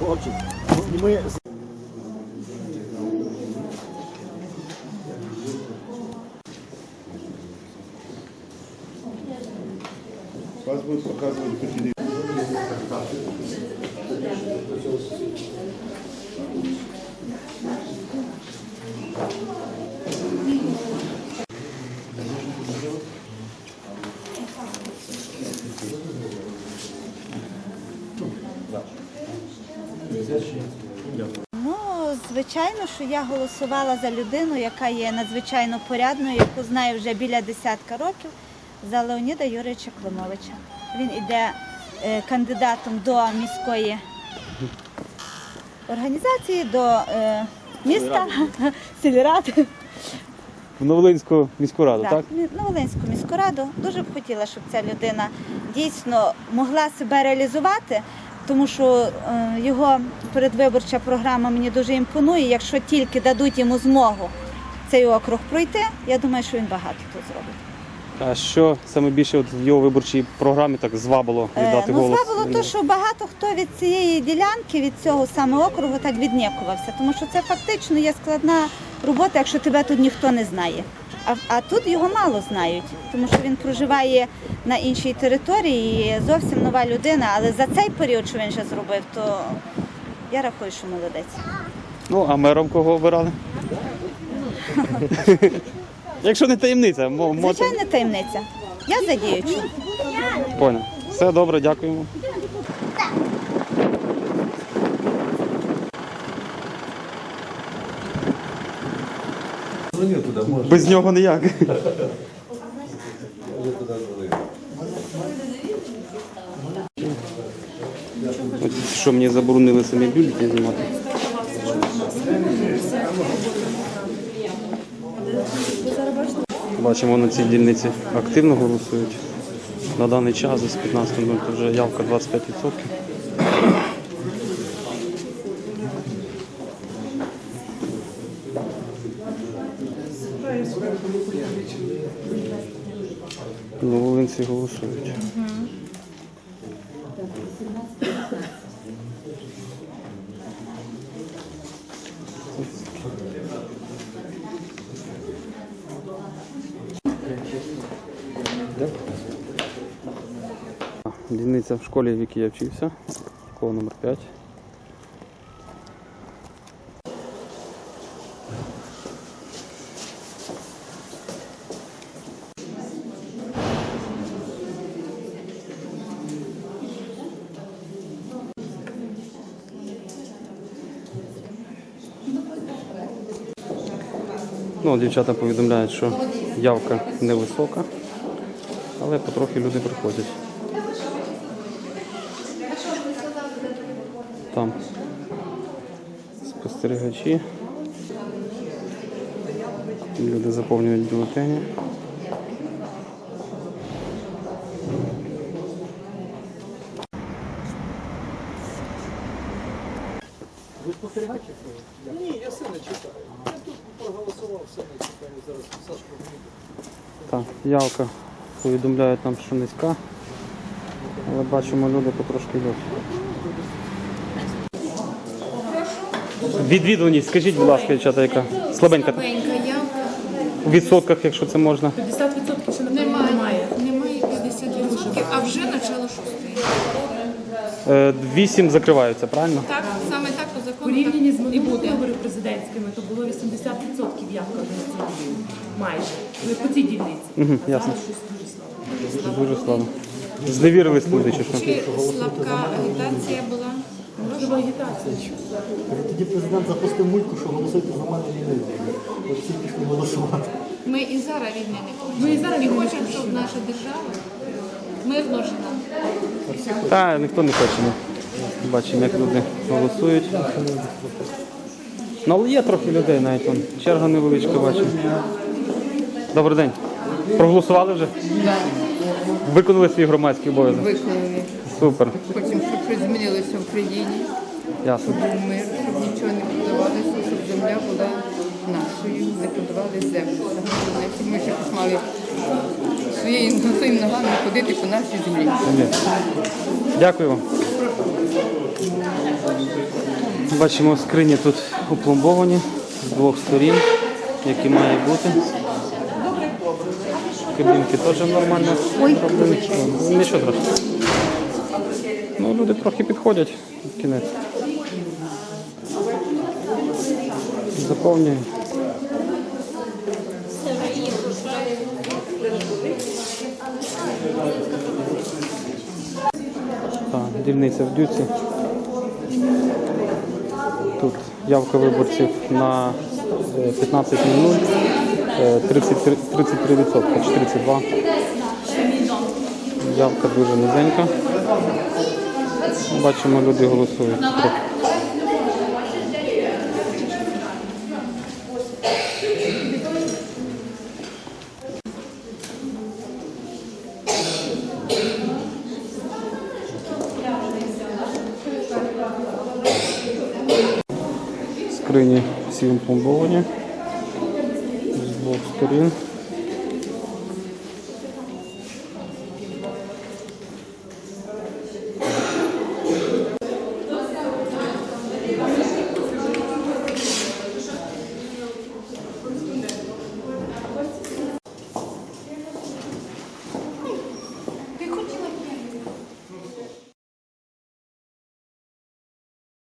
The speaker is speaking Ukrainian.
Хлопчик, зніми Вас будут показывать Thank телевизору. Ну, звичайно, що я голосувала за людину, яка є надзвичайно порядною, яку знаю вже біля десятка років, за Леоніда Юрійовича Климовича. Він іде е, кандидатом до міської організації, до е, міста, сільради. В Новолинську міську раду, так? на Волинську міську раду. Дуже б хотіла, щоб ця людина дійсно могла себе реалізувати, тому що е, його передвиборча програма мені дуже імпонує. Якщо тільки дадуть йому змогу цей округ пройти, я думаю, що він багато тут зробить. А що саме більше от в його виборчій програмі так звабило Е, віддати ну, голос? слава було то, що багато хто від цієї ділянки, від цього саме округу так віднікувався, тому що це фактично є складна робота, якщо тебе тут ніхто не знає. А, а тут його мало знають, тому що він проживає на іншій території, і зовсім нова людина. Але за цей період, що він вже зробив, то я рахую, що молодець. Ну, а мером кого обирали? Якщо не таємниця, мо- мо- Звичайна таємниця. Я за діючу. Понял. Все добре, дякуємо. Без нього ніяк. Що мені заборонили самі бюлетні знімати? Бачимо на цій дільниці активно голосують. На даний час з 15 минут вже явка 25%. Ну, голосують. Дільниця в школі, в якій я вчився. Школа номер 5. Ну, дівчата повідомляють, що явка невисока, але потрохи люди приходять. Там спостерігачі. Люди заповнюють бюлетені. Ви спостерігаєте? Ні, я все не читаю. Проголосував, все не читаю. Зараз Сашко вийде. Так, явка повідомляють нам, що низька. Але бачимо, люди потрошки йдуть. Відвідуваність, скажіть, будь ласка, дівчата, яка? Слабенька. Слабенька явка. У відсотках, якщо це можна. 50% ще немає. Немає. Немає 50%, а вже начало шостої. Е, Вісім закриваються, правильно? Так, саме так по закону Порівняні з і минулими буде. президентськими, то було 80% явка в цій майже. По цій дільниці. Угу, А ясно. зараз щось дуже слабо. Дуже слабо. Зневірились люди чи що? Чи слабка агітація була? Можливо, агітація. Тоді президент запустив мульку, що голосуйте за мене війни. От всі пішли голосувати. Ми і зараз війни не хочемо. Ми і зараз не хочемо, щоб наша держава мирно жила. Та ніхто не хоче. ну. Бачимо, як люди голосують. Ну, але є трохи людей навіть. Вон. Черга невеличка бачимо. Добрий день. Проголосували вже? Виконали свій громадський обов'язок. виконали. Супер. Хочемо, щоб щось змінилося в країні, Ясно. був мир, щоб нічого не продавалося, щоб земля була нашою, не продавали землю. Щоб ми ще мали своїми ногами ходити по нашій землі. Дякую вам. Бачимо, скрині тут опломбовані з двох сторін, які має бути. Кабінки теж нормально Нічого страшного. Ну, люди трохи підходять в кінець. Заповнюємо. Так, дільниця в Дюці. Тут явка виборців на е, 15.00, е, 33%, 33%, чи 32. Явка дуже низенька. Бачимо, люди голосують. Скрині всі опломбовані з двох сторін.